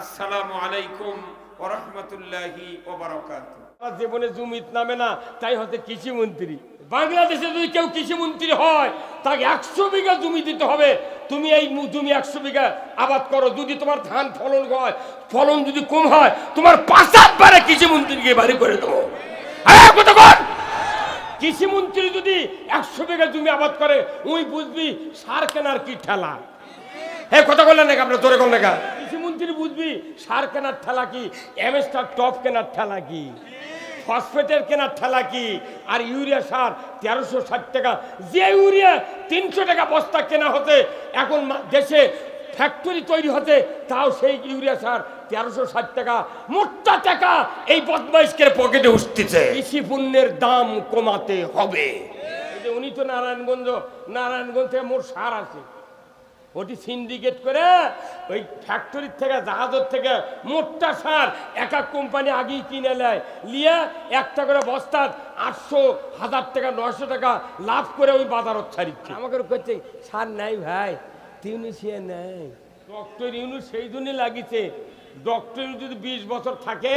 আসসালামু আলাইকুম ওরহমতুল্লাহি ওবরাকাত জীবনে জমিত নামে না, তাই হচ্ছে কৃষি মন্ত্রী। বাংলাদেশে যদি কেউ কৃষি মন্ত্রী হয়, তাকে একশো বিঘা জমি দিতে হবে। তুমি এই জমি একশো বিঘা আবাদ করো। যদি তোমার ধান ফলন হয়, ফলন যদি কম হয়, তোমার পাঁচাত বারে কৃষি মন্ত্রীকে বাড়ি করে দেবো। কৃষি মন্ত্রী যদি একশো বিঘা জমি আবাদ করে ওই বুঝবি সার কেনার কি ঠেলা। হ্যাঁ কথা বললেন নাকি আপনার জোরে করলেন কৃষি মন্ত্রী বুঝবি, সার কেনার ঠেলা কি? এমএসটার টপ কেনার ঠেলা কি? ফসফেটের কেনার ঠেলা কি? আর ইউরিয়া সার তেরোশো ষাট টাকা। যে ইউরিয়া তিনশো টাকা বস্তা কেনা হতে এখন দেশে ফ্যাক্টরি তৈরি হতে, তাও সেই ইউরিয়া সার তেরোশো ষাট টাকা। মোটা টাকা এই বদমাইশকের পকেটে উঠতেছে। কৃষি পণ্যের দাম কমাতে হবে। উনি তো নারায়ণগঞ্জ নারায়ণগঞ্জ থেকে মোট সার আছে। ওটি সিন্ডিকেট করে ওই ফ্যাক্টরির থেকে জাহাজের থেকে মোটটা সার এক এক কোম্পানি আগেই কিনে নেয়। নিয়ে একটা করে বস্তার আটশো হাজার টাকা নশো টাকা লাভ করে ওই বাজারত ছাড়িচ্ছে। আমাকে করছে সার নাই ভাই টিউনিশিয়া নাই। ডক্টর ইউনু সেই জন্যই লাগিছে। ডক্টর যদি বিশ বছর থাকে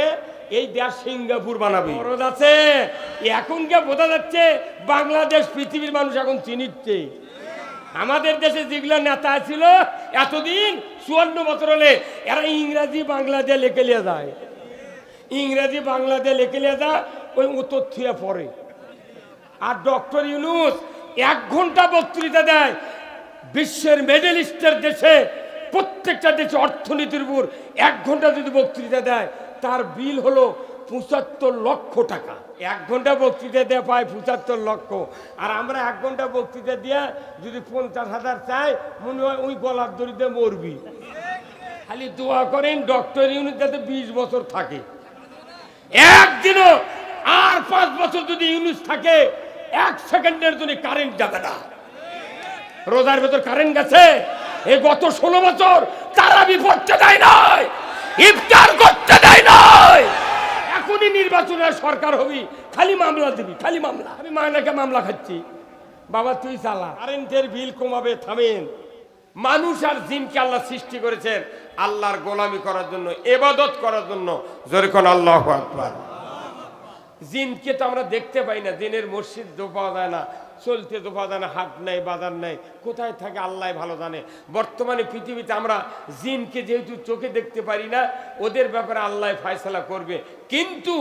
এই দেশ সিঙ্গাপুর বানাবে। খরচ আছে। এখন কে বোঝা যাচ্ছে বাংলাদেশ পৃথিবীর মানুষ এখন চিনিচ্ছে। আমাদের দেশে যেগুলো নেতা ছিল এতদিন চুয়ান্ন বছর হলে এরা ইংরাজি বাংলা দিয়ে লেখে লিয়ে যায়। ইংরাজি বাংলা দিয়ে লেখে লিয়ে যায়, ওই উত্তর থিয়ে পড়ে। আর ডক্টর ইউনুস এক ঘণ্টা বক্তৃতা দেয়, বিশ্বের মেডেলিস্টের দেশে, প্রত্যেকটা দেশে অর্থনীতির উপর এক ঘণ্টা যদি বক্তৃতা দেয়, তার বিল হলো পঁচাত্তর লক্ষ টাকা। এক ঘণ্টা বক্তৃতা দেয় পায় পঁচাত্তর লক্ষ। আর আমরা এক ঘণ্টা বক্তৃতা দিয়ে যদি পঞ্চাশ হাজার চাই, মনে হয় ওই গলার দড়িতে মরবি। খালি দোয়া করেন ডক্টর ইউনুস যাতে বিশ বছর থাকে। একদিনও আর পাঁচ বছর যদি ইউনিট থাকে, এক সেকেন্ডের জন্য কারেন্ট যাবে না। রোজার ভেতর কারেন্ট গেছে। এই গত ষোলো বছর তারা পড়তে দেয় নাই, ইফতার করতে দেয় নাই। এখনই নির্বাচনের সরকার হবি। খালি মামলা দিবি, খালি মামলা। আমি মায়নাকে মামলা খাচ্ছি। বাবা, তুই চালা। কারেন্টের বিল কমাবে, থামেন। মানুষ আর জিনকে আল্লাহ সৃষ্টি করেছেন আল্লাহর গোলামি করার জন্য, এবাদত করার জন্য। যেরকম আল্লাহ জিনকে তো আমরা দেখতে পাই না, জিনের মসজিদ পাওয়া যায় না। চলতে তো পাওয়া যায় না হাট নাই, বাজার নাই। কোথায় থাকে আল্লাহ ভালো জানে। বর্তমানে পৃথিবীতে আমরা জিনকে যেহেতু চোখে দেখতে পারি না, ওদের ব্যাপারে আল্লাহ ফয়সলা করবে। কিন্তু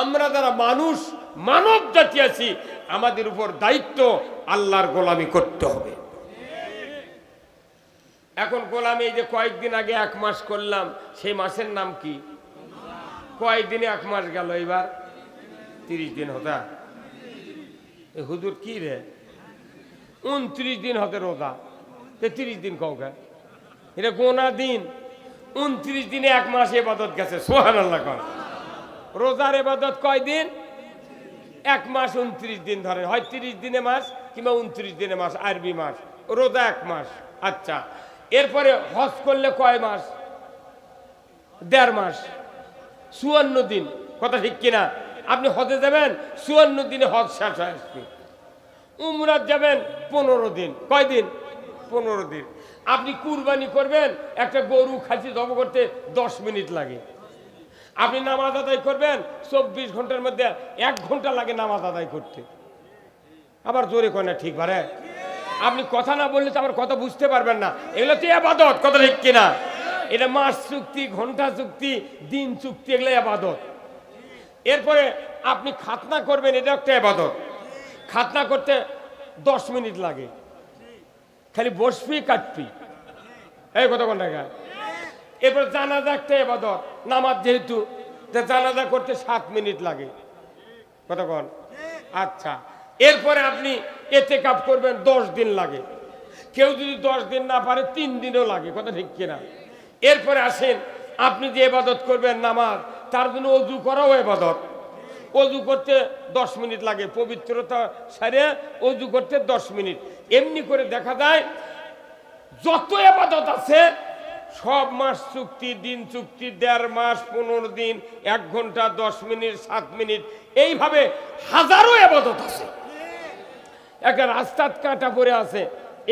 আমরা যারা মানুষ, মানব জাতি আছি, আমাদের উপর দায়িত্ব আল্লাহর গোলামি করতে হবে। এখন গোলামি এই যে কয়েকদিন আগে এক মাস করলাম, সেই মাসের নাম কি? কয়েকদিনে এক মাস গেল এবার তিরিশ দিন হতা হুজুর কি রে? উনত্রিশ দিন হতে রোজা তে তিরিশ দিন কাউকে। এটা গোনা দিন। উনত্রিশ দিনে এক মাস এবাদত গেছে সোহান আল্লাহ কর। রোজার এবাদত কয় দিন? এক মাস উনত্রিশ দিন ধরে হয় তিরিশ দিনে মাস কিংবা উনত্রিশ দিনে মাস, আরবি মাস। রোজা এক মাস। আচ্ছা। এরপরে হজ করলে কয় মাস? দেড় মাস। চুয়ান্ন দিন। কথা ঠিক কিনা? আপনি হজে যাবেন, চুয়ান্ন দিনে হজ শেষ হয়ে আসবে উমরাত যাবেন, পনেরো দিন। কয় দিন? পনেরো দিন। আপনি কুরবানি করবেন, একটা গরু খাসি জব করতে দশ মিনিট লাগে। আপনি নামাজ আদায় করবেন, চব্বিশ ঘণ্টার মধ্যে এক ঘণ্টা লাগে নামাজ আদায় করতে। আবার জোরে কয় না, ঠিক ভারে আপনি কথা না বললে তো আমার কথা বুঝতে পারবেন না। এগুলো তো আবাদত, কথা ঠিক কিনা? এটা মাস চুক্তি, ঘণ্টা চুক্তি, দিন চুক্তি, এগুলো আবাদত। এরপরে আপনি খাতনা করবেন, এটা একটা আবাদত। খাতনা করতে দশ মিনিট লাগে। খালি বসবি, কাটবি। এই কথা কোন? টাকা এরপর জানাজা একটা এবাদত নামাজ যেহেতু জানাজা করতে সাত মিনিট লাগে। কথা কতক্ষণ আচ্ছা। এরপরে আপনি এতে কাপ করবেন, দশ দিন লাগে। কেউ যদি দশ দিন না পারে, তিন দিনও লাগে। কথা ঠিক কিনা? এরপরে আসেন, আপনি যে এবাদত করবেন, নামাজ তার জন্য অজু করাও এবাদত। অজু করতে দশ মিনিট লাগে, পবিত্রতা সারে অজু করতে দশ মিনিট। এমনি করে দেখা যায়, যত এবাদত আছে, সব মাস চুক্তি, দিন চুক্তি, দেড় মাস, পনেরো দিন, এক ঘণ্টা, দশ মিনিট, সাত মিনিট, এইভাবে হাজারো এবাদত আছে। একটা রাস্তার কাঁটা পড়ে আছে,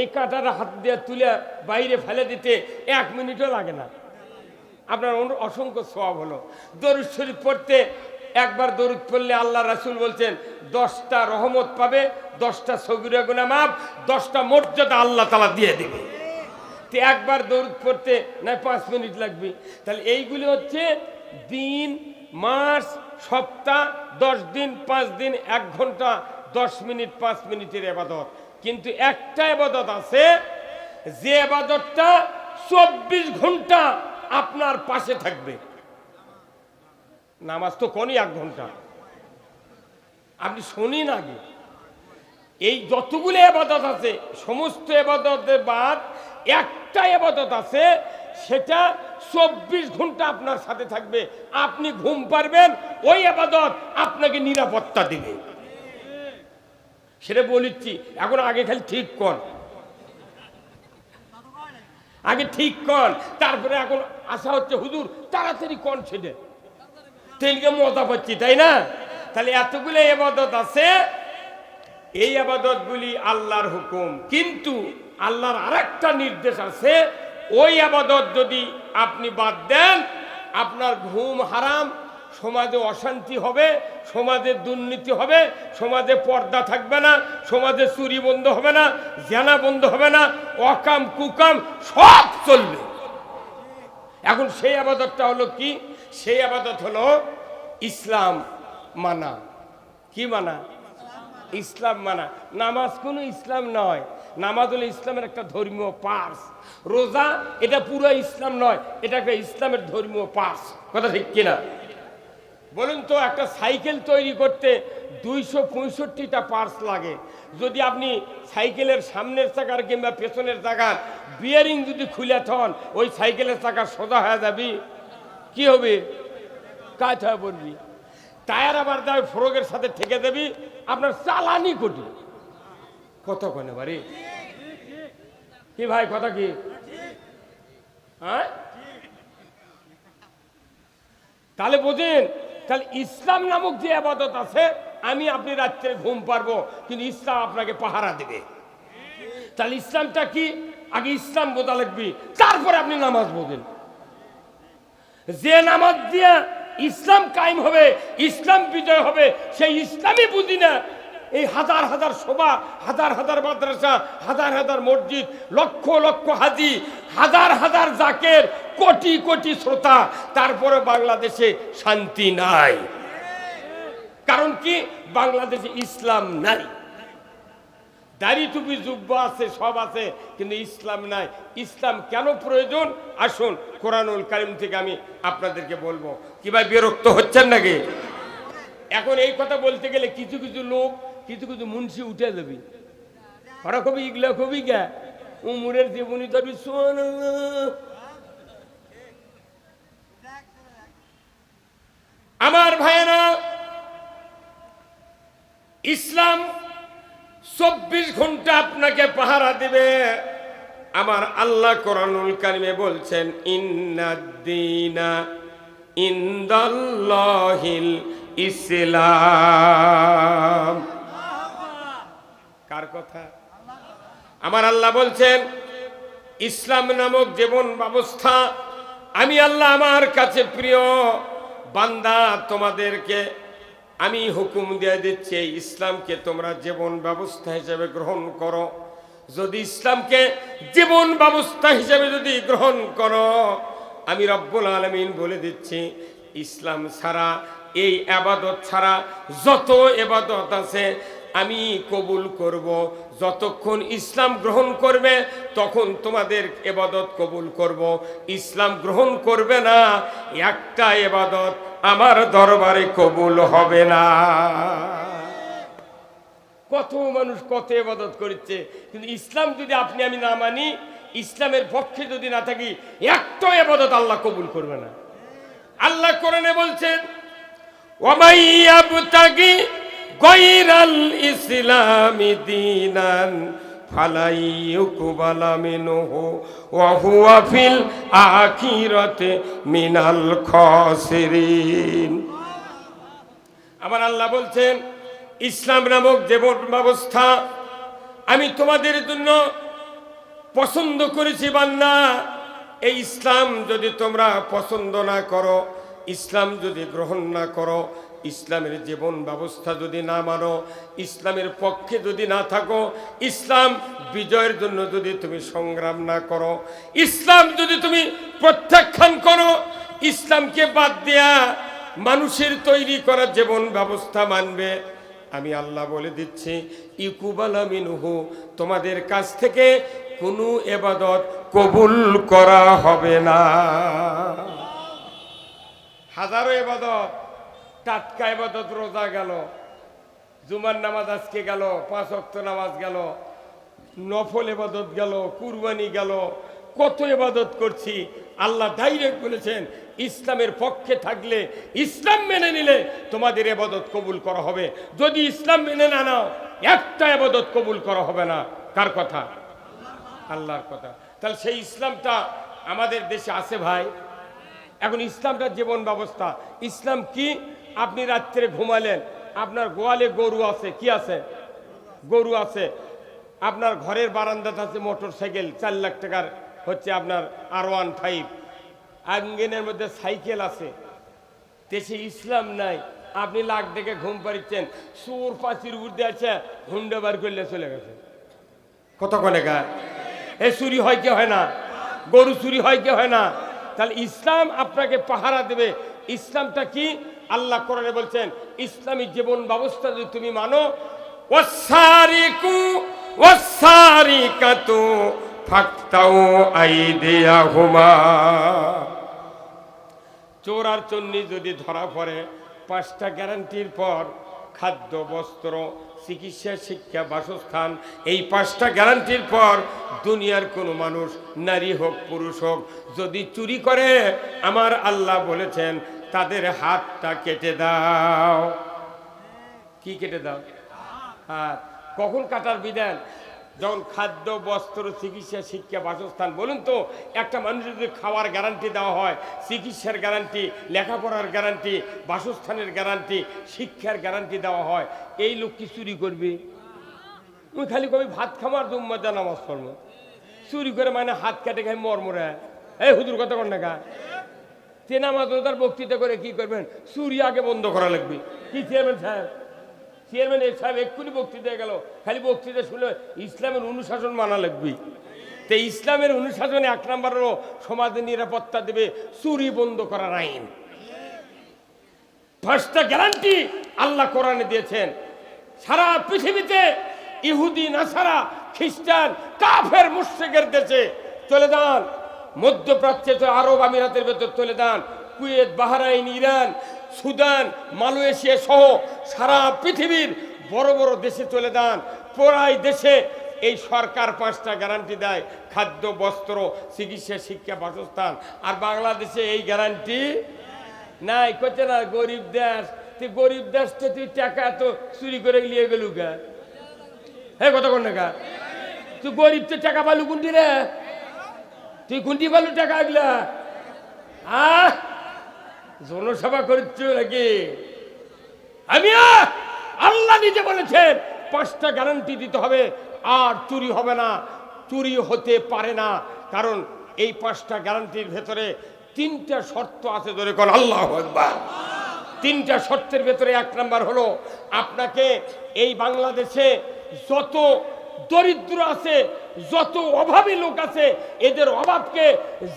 এই কাঁটাটা হাত দিয়ে তুলে বাইরে ফেলে দিতে এক মিনিটও লাগে না। আপনার অসংখ্য সব হলো। দরুদ শরীফ পড়তে একবার দরুদ পড়লে আল্লাহ রাসুল বলছেন, দশটা রহমত পাবে, দশটা সগিরা গুনা মাপ দশটা মর্যাদা আল্লাহ তালা দিয়ে দেবে। তো একবার দৌড় পড়তে না পাঁচ মিনিট লাগবে। তাহলে এইগুলি হচ্ছে দিন, মাস, সপ্তাহ, দশ দিন, পাঁচ দিন, এক ঘণ্টা, দশ মিনিট, পাঁচ মিনিটের এবাদত। কিন্তু একটা এবাদত আছে, যে এবাদতটা চব্বিশ ঘণ্টা আপনার পাশে থাকবে। নামাজ তো কোনই এক ঘণ্টা। আপনি শুনিন আগে। এই যতগুলো এবাদত আছে, সমস্ত এবাদতের বাদ একটা এবাদত আছে, সেটা চব্বিশ ঘণ্টা আপনার সাথে থাকবে। আপনি ঘুম পারবেন ওই আবাদত আপনাকে নিরাপত্তা দিবে। সেটা বলিচ্ছি, এখন আগে খালি ঠিক কর। আগে ঠিক কর, তারপরে এখন আশা হচ্ছে হুজুর তাড়াতাড়ি কন ছেলে তেলকে মজা পাচ্ছি, তাই না? তাহলে এতগুলো এবাদত আছে। এই আবাদতগুলি আল্লাহর হুকুম। কিন্তু আল্লাহর আরেকটা নির্দেশ আছে। ওই আবাদত যদি আপনি বাদ দেন, আপনার ঘুম হারাম সমাজে অশান্তি হবে, সমাজে দুর্নীতি হবে, সমাজে পর্দা থাকবে না, সমাজে চুরি বন্ধ হবে না, জেনা বন্ধ হবে না, অকাম, কুকাম সব চলবে। এখন সেই আবাদতটা হলো কি? সেই আবাদত হলো ইসলাম মানা। কি মানা? ইসলাম মানা। নামাজ কোনো ইসলাম নয়। নামাজ হলো ইসলামের একটা ধর্মীয় পার্স। রোজা এটা পুরো ইসলাম নয় এটা একটা ইসলামের ধর্মীয় পার্স। কথা ঠিক কিনা? বলুন তো, একটা সাইকেল তৈরি করতে দুইশো পঁয়ষট্টিটা পার্স লাগে। যদি আপনি সাইকেলের সামনের চাকার কিংবা পেছনের চাকার বিয়ারিং যদি খুলে থন, ওই সাইকেলের চাকা সোজা হয়ে যাবি। কি হবে? কাজ হয়ে পড়বি। টায়ার আবার দেয়, ফ্রোগের সাথে ঠেকে দেবি। আপনার চালানি কোটি। কত কনে বাড়ি? কি ভাই, কথা কি? হ্যাঁ? তাহলে বোঝেন তাহলে ইসলাম নামক যে আবাদত আছে, আমি আপনি রাত্রে ঘুম পারব কিন্তু ইসলাম আপনাকে পাহারা দেবে। তাহলে ইসলামটা কি? আগে ইসলাম বোঝা লাগবে, তারপরে আপনি নামাজ বোঝেন। যে নামাজ দিয়ে ইসলাম কায়েম হবে, ইসলাম বিজয় হবে, সেই ইসলামই বুঝি না এই হাজার হাজার সভা, হাজার হাজার মাদ্রাসা, হাজার হাজার মসজিদ, লক্ষ লক্ষ হাজি, হাজার হাজার জাকের, কোটি কোটি শ্রোতা। তারপরে বাংলাদেশে শান্তি নাই। কারণ কি? বাংলাদেশে ইসলাম নাই। দাড়ি টুপি যুব্য আছে, সব আছে, কিন্তু ইসলাম নাই। ইসলাম কেন প্রয়োজন? আসুন, কোরআনুল কারিম থেকে আমি আপনাদেরকে বলব। কি ভাই বিরক্ত হচ্ছেন নাকি? এখন এই কথা বলতে গেলে কিছু কিছু লোক কিছু কিছু মুন্সি উঠে দেবে। ওরা কবি ইগলা কবি গা উমরের জীবনী তবি শোন। আমার ভাইয়েরা, ইসলাম চব্বিশ ঘণ্টা আপনাকে পাহারা দিবে। আমার আল্লাহ কোরআনুল কারিমে বলছেন ইন্নাদ্দিনা ইন্দাল্লাহিল ইসলাম। কথা। আমার আল্লাহ বলছেন, ইসলাম নামক জীবন ব্যবস্থা, আমি আল্লাহ আমার কাছে প্রিয়, বান্দা তোমাদেরকে আমি হুকুম দিয়ে দিচ্ছি, ইসলামকে তোমরা জীবন ব্যবস্থা হিসেবে গ্রহণ করো। যদি ইসলামকে জীবন ব্যবস্থা হিসেবে যদি গ্রহণ করো, আমি রব্বুল আলমিন বলে দিচ্ছি, ইসলাম ছাড়া, এই আবাদত ছাড়া যত এবাদত আছে আমি কবুল করব। যতক্ষণ ইসলাম গ্রহণ করবে, তখন তোমাদের এবাদত কবুল করব। ইসলাম গ্রহণ করবে না, একটা এবাদত আমার দরবারে কবুল হবে না। কত মানুষ কত এবাদত করছে, কিন্তু ইসলাম যদি আপনি আমি না মানি, ইসলামের পক্ষে যদি না থাকি, একটা এবাদত আল্লাহ কবুল করবে না। আল্লাহ কোরআনে বলছেন ওমাইয়াবতাগি গৈরাল ইসলামি দিনান ফালাই ইউকবালা মিনহু ওয়া হুয়া ফিল আখিরাতে মিনাল খাসিরিন। আমার আল্লাহ বলছেন, ইসলাম নামক জীবন ব্যবস্থা আমি তোমাদের জন্য পছন্দ করেছি বান্না এই ইসলাম যদি তোমরা পছন্দ না করো, ইসলাম যদি গ্রহণ না করো ইসলামের জীবন ব্যবস্থা যদি না মানো, ইসলামের পক্ষে যদি না থাকো, ইসলাম বিজয়ের জন্য যদি তুমি সংগ্রাম না করো, ইসলাম যদি তুমি প্রত্যাখ্যান করো, ইসলামকে বাদ দেয়া মানুষের তৈরি করা জীবন ব্যবস্থা মানবে। আমি আল্লাহ বলে দিচ্ছি, ইকুবালা মিনহু, তোমাদের কাছ থেকে কোনো এবাদত কবুল করা হবে না। হাজারো এবাদত টাটকা এবাদত রোজা গেল, জুমার নামাজ আজকে গেল, পাঁচ অক্ত নামাজ গেল, নফল এবাদত গেল, কুরবানি গেল, কত এবাদত করছি, আল্লাহ ডাইরেক্ট বলেছেন, ইসলামের পক্ষে থাকলে ইসলাম মেনে নিলে তোমাদের এবাদত কবুল করা হবে। যদি ইসলাম মেনে না নাও, একটা এবাদত কবুল করা হবে না। কার কথা? আল্লাহর কথা। তাহলে সেই ইসলামটা আমাদের দেশে আছে ভাই? এখন ইসলামটা জীবন ব্যবস্থা। ইসলাম কি? আপনি রাত্রে ঘুমালেন। আপনার গোয়ালে গরু আছে কি আছে? গরু আছে। আপনার ঘরের বারান্দাতে আছে মোটর সাইকেল চার লাখ টাকার হচ্ছে আপনার আর ওয়ান ফাইভ আঙ্গিনের মধ্যে সাইকেল আছে। দেশে ইসলাম নাই। আপনি লাখ ডেকে ঘুম পাড়িচ্ছেন। সুর পাচির উর্দে আছে হুন্ডে বার করলে চলে গেছে। কতক্ষণে গা এ চুরি হয় কি হয় না? গরু চুরি হয় কি হয় না? তাহলে ইসলাম আপনাকে পাহারা দেবে। ইসলামটা কি? আল্লাহ কোরআনে বলছেন, ইসলামী জীবন ব্যবস্থা যদি তুমি মানো চোর আর চন্নি যদি ধরা পড়ে, পাঁচটা গ্যারান্টির পর খাদ্য, বস্ত্র, চিকিৎসা, শিক্ষা, বাসস্থান, এই পাঁচটা গ্যারান্টির পর দুনিয়ার কোনো মানুষ, নারী হোক, পুরুষ হোক, যদি চুরি করে, আমার আল্লাহ বলেছেন তাদের হাতটা কেটে দাও। কি কেটে দাও? হাত। কখন কাটার বিধান? যখন খাদ্য, বস্ত্র, চিকিৎসা, শিক্ষা, বাসস্থান, বলুন তো, একটা মানুষ যদি খাওয়ার গ্যারান্টি দেওয়া হয়, চিকিৎসার গ্যারান্টি লেখাপড়ার গ্যারান্টি বাসস্থানের গ্যারান্টি শিক্ষার গ্যারান্টি দেওয়া হয়, এই লোক কি চুরি করবে? ওই খালি কবি, ভাত খামার দুম্মজা নামাজ পড়ব চুরি করে মানে হাত কাটে খাই মরমরে। এই হুদুর কথা কন না তে নামাজ তার বক্তৃতা করে কি করবেন? চুরি আগে বন্ধ করা লাগবে। কি চেয়ারম্যান সাহেব? চেয়ারম্যান এর সাহেব এক্ষুনি বক্তৃতা গেল। খালি বক্তৃতা শুনে ইসলামের অনুশাসন মানা লাগবে। তো ইসলামের অনুশাসনে এক নম্বরেরও সমাজের নিরাপত্তা দেবে, চুরি বন্ধ করার আইন। ফার্স্টটা গ্যারান্টি আল্লাহ কোরআনে দিয়েছেন। সারা পৃথিবীতে ইহুদি, নাসারা, খ্রিস্টান, কাফের মুশ্রিকের দেশে চলে যান। মধ্যপ্রাচ্যে তো আরব আমিরাতের ভেতর চলে যান, Kuwait, Bahrain, Iran, Sudan, Malaysia সহ সারা পৃথিবীর বড় বড় দেশে চলে যান। প্রায় দেশে এই সরকার পাঁচটা গ্যারান্টি দেয়, খাদ্য, বস্ত্র, চিকিৎসা, শিক্ষা, বাসস্থান। আর বাংলাদেশে এই গ্যারান্টি নাই। করছে না, গরিব দেশ। তুই গরিব দেশ তো তুই টাকা এত চুরি করে নিয়ে গেলু গা? হ্যাঁ কত কোন টাকা তুই গরিব তো টাকা পালু কোনটি রে? তুই কোনটি পালু টাকা আগলা আহ? জনসভা করছ নাকি? আমি! আল্লাহ নিজে বলেছেন, পাঁচটা গ্যারান্টি দিতে হবে, আর চুরি হবে না। চুরি হতে পারে না, কারণ এই পাঁচটা গ্যারান্টির ভেতরে তিনটা শর্ত আছে ধরে কোন, আল্লাহ তিনটা শর্তের ভেতরে এক নাম্বার হলো, আপনাকে এই বাংলাদেশে যত দরিদ্র আছে, যত অভাবী লোক আছে, এদের অভাবকে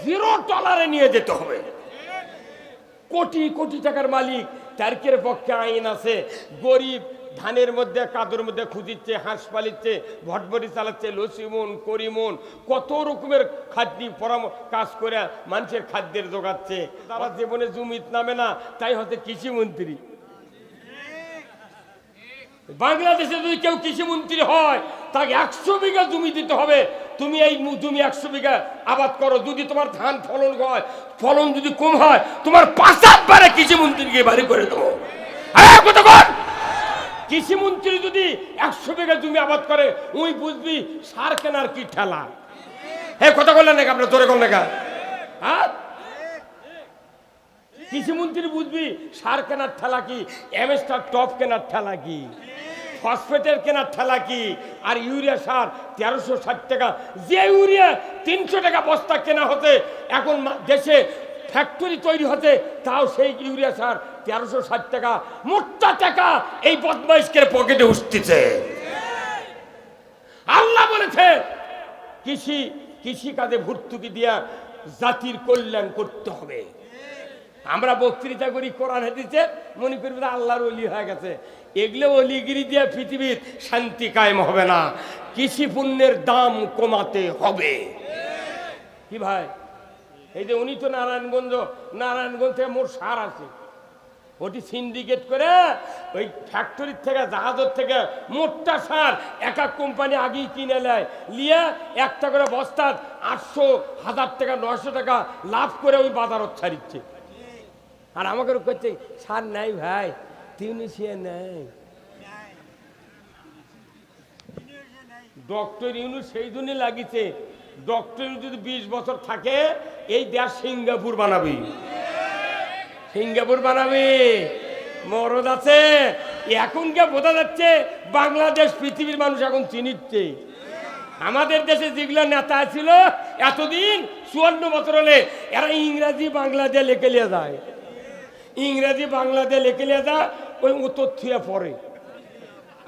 জিরো টলারে নিয়ে যেতে হবে। কোটি কোটি টাকার মালিক, তারকের পক্ষে আইন আছে, গরিব ধানের মধ্যে, কাদুর মধ্যে খুঁজিচ্ছে, হাঁস পালিচ্ছে, ভটভটি চালাচ্ছে লসিমন করিমন কত রকমের খাদ্য পরাম, কাজ করে মানুষের খাদ্যের জোগাচ্ছে। তারা জীবনে জমিত নামে না, তাই হচ্ছে কৃষিমন্ত্রী। বাংলাদেশে যদি কেউ কৃষিমন্ত্রী হয়, তাকে একশো বিঘা জমি দিতে হবে। তুমি এই জমি একশো বিঘা আবাদ করো। যদি তোমার ধান ফলন হয়, ফলন যদি কম হয়, তোমার পাঁচাত বারে কৃষিমন্ত্রীকে বাড়ি করে দেবো। কতক্ষণ কৃষিমন্ত্রী যদি একশো বিঘা জমি আবাদ করে ওই বুঝবি সার কেনার কি ঠেলা। হ্যাঁ কথা বললেন নাকি আপনার? জোরে করলেন নাকি? হ্যাঁ? কৃষিমন্ত্রী বুঝবি সার কেনার ঠেলা কি এমএসটার টপ কেনার ঠেলা কি? ফসফেটের কেনার ঠেলা কি? আর ইউরিয়া সার তেরোশো ষাট টাকা। যে ইউরিয়া তিনশো টাকা বস্তা কেনা হতে এখন দেশে ফ্যাক্টরি তৈরি হতে, তাও সেই ইউরিয়া সার তেরোশো ষাট টাকা। মোটা টাকা এই বদমাইশকে পকেটে উঠতেছে। আল্লাহ বলেছে, কৃষি কৃষি কাজে ভর্তুকি দিয়া জাতির কল্যাণ করতে হবে। আমরা বক্তৃতা করি, কোরআন হাদিসে মনে করবি যে আল্লাহর অলি হয়ে গেছে। এগুলো অলিগিরি দিয়ে পৃথিবীর শান্তি কায়েম হবে না। কৃষি পণ্যের দাম কমাতে হবে। কি ভাই? এই যে উনি তো নারায়ণগঞ্জ নারায়ণগঞ্জ থেকে মোর সার আছে। ওটি সিন্ডিকেট করে ওই ফ্যাক্টরির থেকে, জাহাজের থেকে মোটটা সার এক এক কোম্পানি আগেই কিনে নেয়। নিয়ে একটা করে বস্তা আটশো হাজার টাকা নশো টাকা লাভ করে ওই বাজারত ছাড়িচ্ছে। আর আমাকে করছে সার নাই ভাই। ডক্টর ইউনু সেই জন্যই লাগিছে। ডক্টর যদি বিশ বছর থাকে, এই দেশ সিঙ্গাপুর বানাবি। সিঙ্গাপুর বানাবি। মরদ আছে। এখন কে বোঝা যাচ্ছে, বাংলাদেশ পৃথিবীর মানুষ এখন চিনিচ্ছে। আমাদের দেশে যেগুলো নেতা ছিল, এতদিন চুয়ান্ন বছর হলে এরা ইংরাজি বাংলা দিয়ে লেখে লিয়ে যায়। ইংরাজি বাংলা দিয়ে লেখে যায় ওই উত্তর থুয়ে পড়ে।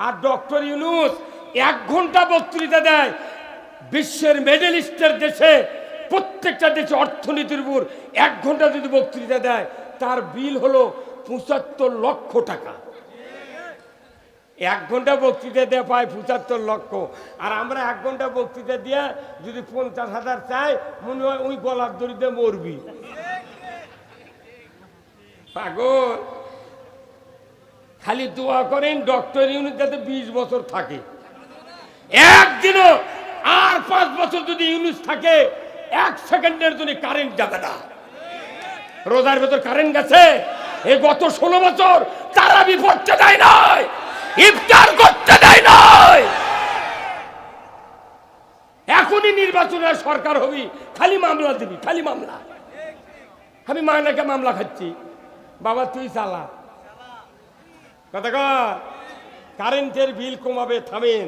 আর ডক্টর ইউনুস এক ঘণ্টা বক্তৃতা দেয়, বিশ্বের মেডেলিস্টের দেশে, প্রত্যেকটা দেশে অর্থনীতির উপর এক ঘণ্টা যদি বক্তৃতা দেয়, তার বিল হলো পঁচাত্তর লক্ষ টাকা। এক ঘণ্টা বক্তৃতা দিয়ে পায় পঁচাত্তর লক্ষ। আর আমরা এক ঘণ্টা বক্তৃতা দিয়ে যদি পঞ্চাশ হাজার চাই, মনে হয় ওই গলার দড়িতে মরবি। পাগল? খালি দোয়া করেন ডক্টর ইউনিট যাতে বিশ বছর থাকে। একদিনও আর পাঁচ বছর যদি ইউনিট থাকে, এক সেকেন্ডের জন্য কারেন্ট যাবে না। রোজার ভেতর কারেন্ট গেছে? এই গত ষোলো বছর তারা বিপদটা দেয় নয় ইফতার করতে দেয় নয় এখনই নির্বাচনের সরকার হবি, খালি মামলা দিবি, খালি মামলা। আমি মায়নাকে মামলা খাচ্ছি। বাবা, তুই চালা। কথা কর কারেন্টের বিল কমাবে থামেন।